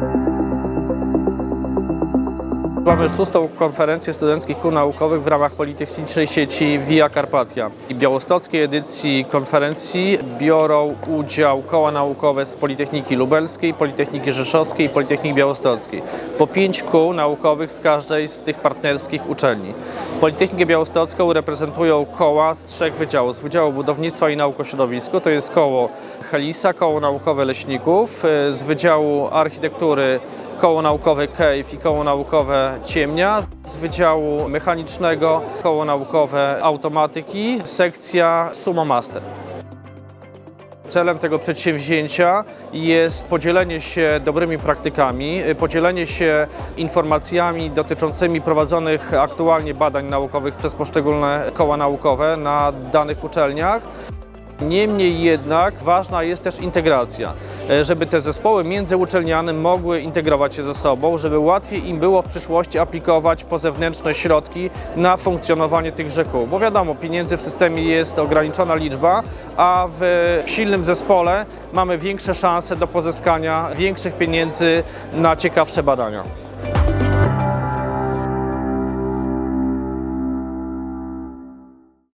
Thank you. Mamy szóstą konferencję studenckich kół naukowych w ramach Politechnicznej Sieci Via Carpatia. I białostockiej edycji konferencji biorą udział koła naukowe z Politechniki Lubelskiej, Politechniki Rzeszowskiej i Politechniki Białostockiej. Po pięć kół naukowych z każdej z tych partnerskich uczelni. Politechnikę Białostocką reprezentują koła z trzech wydziałów. Z Wydziału Budownictwa i Nauk o Środowisku, to jest koło Helisa, koło naukowe Leśników, y, z Wydziału Architektury koło naukowe KEIF i koło naukowe Ciemnia, z Wydziału Mechanicznego koło naukowe Automatyki, sekcja Sumo Master. Celem tego przedsięwzięcia jest podzielenie się dobrymi praktykami, podzielenie się informacjami dotyczącymi prowadzonych aktualnie badań naukowych przez poszczególne koła naukowe na danych uczelniach. Niemniej jednak ważna jest też integracja, e, żeby te zespoły międzyuczelniane mogły integrować się ze sobą, żeby łatwiej im było w przyszłości aplikować po zewnętrzne środki na funkcjonowanie tychże kół. Bo wiadomo, pieniędzy w systemie jest ograniczona liczba, a w, w silnym zespole mamy większe szanse do pozyskania większych pieniędzy na ciekawsze badania.